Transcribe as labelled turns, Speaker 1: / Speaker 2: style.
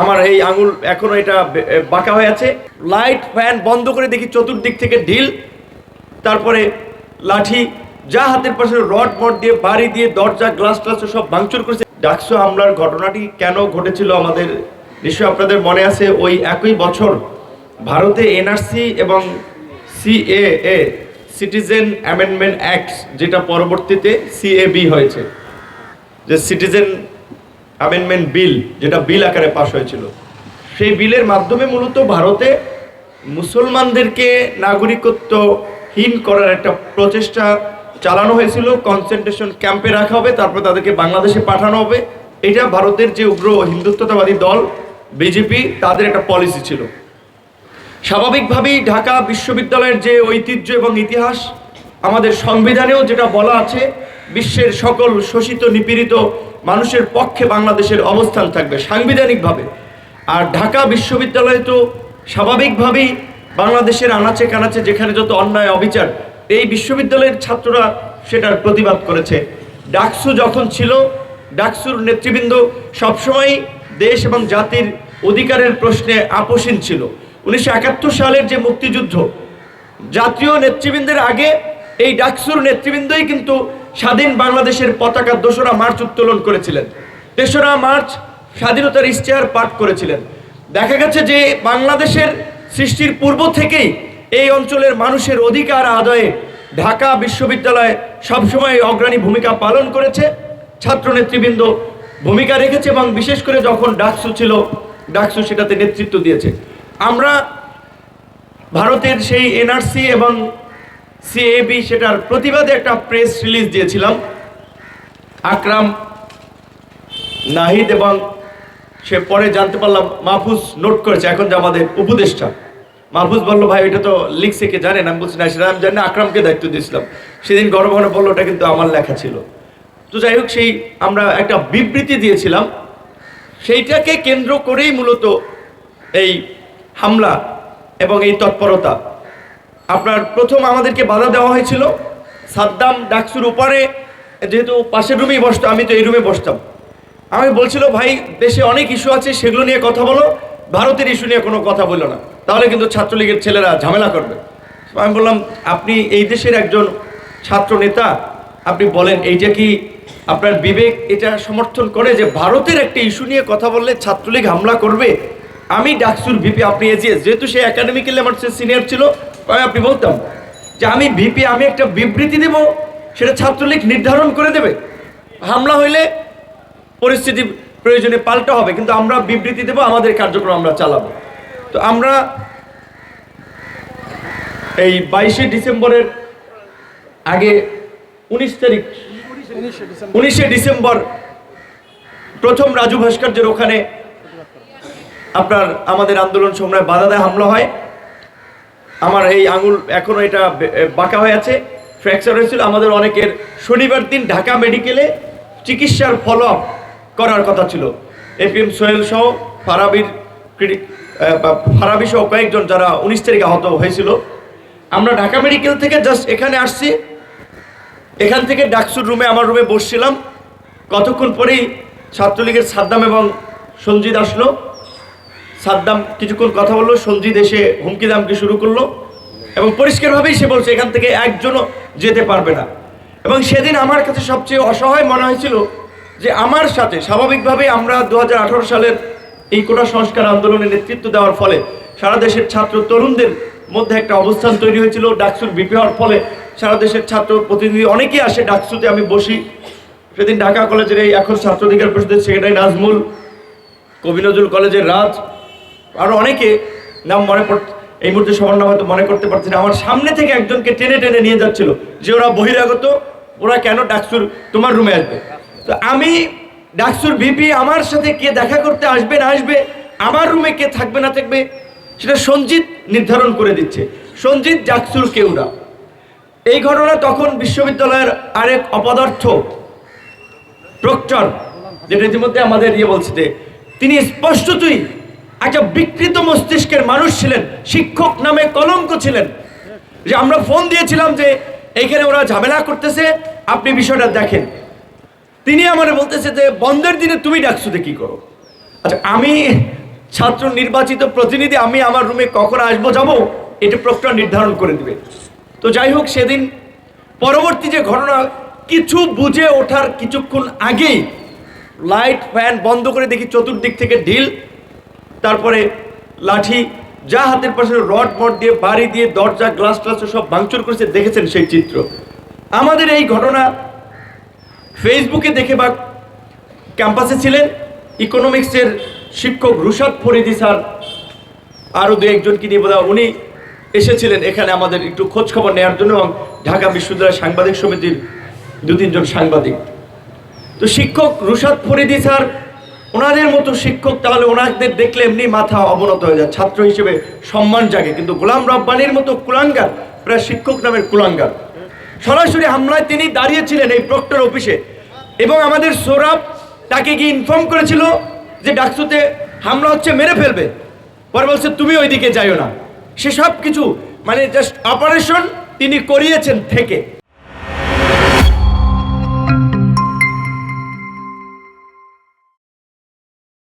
Speaker 1: আমার এই আঙুল এখনও এটা বাঁকা হয়ে আছে। লাইট ফ্যান বন্ধ করে দেখি চতুর্দিক থেকে ঢিল, তারপরে লাঠি, যা হাতের পাশে রড মড দিয়ে বাড়ি দিয়ে দরজা, গ্লাস ট্লাস সব ভাঙচুর করেছে। ডাকসু হামলার ঘটনাটি কেন ঘটেছিল আমাদের নিশ্চয় আপনাদের মনে আছে, ওই একই বছর ভারতে এনআরসি এবং সিএএ, সিটিজেন অ্যামেন্ডমেন্ট অ্যাক্ট, যেটা পরবর্তীতে সিএবি হয়েছে। যে সিটিজেন অ্যামেন্ডমেন্ট বিল যেটা বিল আকারে পাশ হয়েছিল। সেই বিলের মাধ্যমে মূলত ভারতে মুসলমানদেরকে নাগরিকত্বহীন করার একটা প্রচেষ্টা চালানো হয়েছিল। কনসেন্ট্রেশন ক্যাম্পে রাখা হবে, তারপর তাদেরকে বাংলাদেশে পাঠানো হবে। এটা ভারতের যে উগ্র হিন্দুত্বতাবাদী দল বিজেপি তাদের একটা পলিসি ছিল। স্বাভাবিকভাবেই ঢাকা বিশ্ববিদ্যালয়ের যে ঐতিহ্য এবং ইতিহাস, আমাদের সংবিধানেও যেটা বলা আছে বিশ্বের সকল শোষিত, নিপীড়িত মানুষের পক্ষে বাংলাদেশের অবস্থান থাকবে সাংবিধানিকভাবে। আর ঢাকা বিশ্ববিদ্যালয়ে তো স্বাভাবিকভাবেই বাংলাদেশের আনাচে কানাচে যেখানে যত অন্যায় অবিচার, এই বিশ্ববিদ্যালয়ের ছাত্ররা সেটার প্রতিবাদ করেছে। ডাকসু যখন ছিল, ডাকসুর নেতৃবৃন্দ সবসময় দেশ এবং জাতির অধিকারের প্রশ্নে আপোষহীন ছিল। উনিশশো একাত্তর সালের যে মুক্তিযুদ্ধ, জাতীয় নেতৃবৃন্দের আগে এই ডাকসুর নেতৃবৃন্দই কিন্তু স্বাধীন বাংলাদেশের পতাকা দোসরা মার্চ উত্তোলন করেছিলেন। তেসরা মার্চ স্বাধীনতার ইশতেহার পাঠ করেছিলেন। দেখা গেছে যে বাংলাদেশের সৃষ্টির পূর্ব থেকেই এই অঞ্চলের মানুষের অধিকার আদায়ে ঢাকা বিশ্ববিদ্যালয় সবসময় অগ্রণী ভূমিকা পালন করেছে। ছাত্র নেতৃবৃন্দ ভূমিকা রেখেছে এবং বিশেষ করে যখন ডাকসু ছিল, ডাকসু সেটাতে নেতৃত্ব দিয়েছে। আমরা ভারতের সেই এনআরসি এবং সিএবি সেটার প্রতিবাদে একটা প্রেস রিলিজ দিয়েছিলাম। আকরাম, নাহিদ এবং সে পরে জানতে পারলাম মাহফুজ নোট করেছে, এখন যে আমাদের উপদেষ্টা। মাহফুজ বলল, ভাই, এটা তো লিখছে কে জানেন আমি বলছি, না, সেটা আমি জানি আকরামকে দায়িত্ব দিয়েছিলাম। সেদিন গর্ব মনে বলল, ওটা কিন্তু আমার লেখা ছিল। তো যাই হোক, সেই আমরা একটা বিবৃতি দিয়েছিলাম। সেইটাকে কেন্দ্র করেই মূলত এই হামলা এবং এই তৎপরতা আপনার প্রথম আমাদেরকে বাধা দেওয়া হয়েছিল। সাদ্দাম ডাকসুর উপরে, যেহেতু পাশের রুমেই বসতো, আমি তো এই রুমে বসতাম। আমি বলছিল, ভাই, দেশে অনেক ইস্যু আছে, সেগুলো নিয়ে কথা বলো। ভারতের ইস্যু নিয়ে কোনো কথা বলল না। তাহলে কিন্তু ছাত্রলীগের ছেলেরা ঝামেলা করবে। আমি বললাম, আপনি এই দেশের একজন ছাত্র নেতা, আপনি বলেন, এইটা কি আপনার বিবেক এটা সমর্থন করে যে ভারতের একটা ইস্যু নিয়ে কথা বললে ছাত্রলীগ হামলা করবে? আমি ডাকসুর ভিপি, আপনি এজিএস যেহেতু সে একাডেমিক্যালি আমার সিনিয়র ছিল আমি আপনি বলতাম যে আমি ভিপি আমি একটা বিবৃতি দেব, সেটা ছাত্রলীগ নির্ধারণ করে দেবে। হামলা হইলে পরিস্থিতি প্রয়োজনে পাল্টা হবে, কিন্তু আমরা বিবৃতি দেব, আমাদের কার্যক্রম আমরা চালাবো। তো আমরা এই বাইশে ডিসেম্বরের আগে উনিশ তারিখ, উনিশে ডিসেম্বর প্রথম রাজু ভাস্কর্যের ওখানে আপনার আমাদের আন্দোলন সময় বাধা দেয় হামলা হয়। আমার এই আঙুল এখনও এটা বাঁকা হয়ে আছে। ফ্র্যাকচার হয়েছিল আমাদের অনেকের। শনিবার দিন ঢাকা মেডিকেলে চিকিৎসার ফলো আপ করার কথা ছিল। এপিএম সোহেল সহ ফারাবির ফারাবি সহ কয়েকজন যারা উনিশ তারিখে আহত হয়েছিল। আমরা ঢাকা মেডিকেল থেকে জাস্ট এখানে আসছি। এখান থেকে ডাকসুর রুমে, আমার রুমে বসছিলাম। কতক্ষণ পরেই ছাত্রলীগের সাদ্দাম এবং সঞ্জিত আসলো। সাদ্দাম কিছুক্ষণ কথা বলল, সঞ্জিত এসে হুমকি দামকি শুরু করল এবং পরিষ্কারভাবেই সে বলছে, এখান থেকে একজনও যেতে পারবে না। এবং সেদিন আমার কাছে সবচেয়ে অসহায় মনে হয়েছিল যে আমার সাথে, স্বাভাবিকভাবে আমরা দু হাজার আঠারো সালের এই কোটা সংস্কার আন্দোলনে নেতৃত্ব দেওয়ার ফলে সারা দেশের ছাত্র তরুণদের মধ্যে একটা অবস্থান তৈরি হয়েছিল। ডাকসুর বিপি হওয়ার ফলে সারা দেশের ছাত্র প্রতিনিধি অনেকেই আসে ডাকসুতে, আমি বসি। সেদিন ঢাকা কলেজের এই এখন ছাত্র অধিকার পরিষদের সেক্রেটারি নাজমুল, কবি নজরুল কলেজের রাজ আরও অনেকে নাম মনে পড়, এই মুহূর্তে সবার নাম হয়তো মনে করতে পারছি না। আমার সামনে থেকে একজনকে টেনে টেনে নিয়ে যাচ্ছিল। যে ওরা বহিরাগত, ওরা কেন ডাকসুর তোমার রুমে আসবে? তো আমি ডাকসুর ভিপি আমার সাথে কে দেখা করতে আসবে না আসবে, আমার রুমে কে থাকবে না থাকবে, সেটা সঞ্জিত নির্ধারণ করে দিচ্ছে। সঞ্জিত ডাকসুর কেউ না। এই ঘটনা তখন বিশ্ববিদ্যালয়ের আরেক অপদার্থ, প্রক্টর, যেটা ইতিমধ্যে আমাদের ইয়ে বলছে তিনি স্পষ্টতই একটা বিকৃত মস্তিষ্কের মানুষ ছিলেন, শিক্ষক নামে কলঙ্ক ছিলেন। যে আমরা ফোন দিয়েছিলাম যে এইখানে ওরা ঝামেলা করতেছে, আপনি বিষয়টা দেখেন। তিনি আমার বলতেছে যে, বন্ধের দিনে তুমি ডাকসুতে কি করো? আচ্ছা আমি ছাত্র নির্বাচিত প্রতিনিধি, আমি আমার রুমে কখন আসব, যাব, এটা প্রক্রিয়া নির্ধারণ করে দিবে। তো যাই হোক, সেদিন পরবর্তী যে ঘটনা, কিছু বুঝে ওঠার কিছুক্ষণ আগেই লাইট, ফ্যান বন্ধ করে দেখি চতুর্দিক থেকে ঢিল তারপরে লাঠি, যা হাতের পাশে রড মড দিয়ে, বাড়ি দিয়ে, দরজা, গ্লাস ট্লাস সব ভাঙচুর করেছে, দেখেছেন সেই চিত্র। আমাদের এই ঘটনা ফেসবুকে দেখে বা ক্যাম্পাসে ছিলেন ইকোনমিক্সের শিক্ষক রুশাদ ফরিদি স্যার, আরও দু একজনকে নিয়ে বোধহয় উনি এসেছিলেন এখানে আমাদের একটু খোঁজ খবর নেওয়ার জন্য এবং ঢাকা বিশ্ববিদ্যালয় সাংবাদিক সমিতির দু তিনজন সাংবাদিক। তো শিক্ষক রুশাদ ফরিদি স্যার ওনাদের মতো শিক্ষক তাহলে ওনাদের দেখলে এমনি মাথা অবনত হয়ে যায়, ছাত্র হিসেবে সম্মান জাগে। কিন্তু গোলাম রব্বানির মতো কুলাঙ্গার, প্রায় শিক্ষক নামের কুলাঙ্গার। সরাসরি হামলায় তিনি দাঁড়িয়েছিলেন এই প্রক্টর অফিসে এবং আমাদের সৌরভ তাকে গিয়ে ইনফর্ম করেছিল যে ডাকসুতে হামলা হচ্ছে, মেরে ফেলবে। পরে বলছে, তুমি ওইদিকে যাইও না। সে সব কিছু মানে জাস্ট অপারেশন তিনি করিয়েছেন থেকে।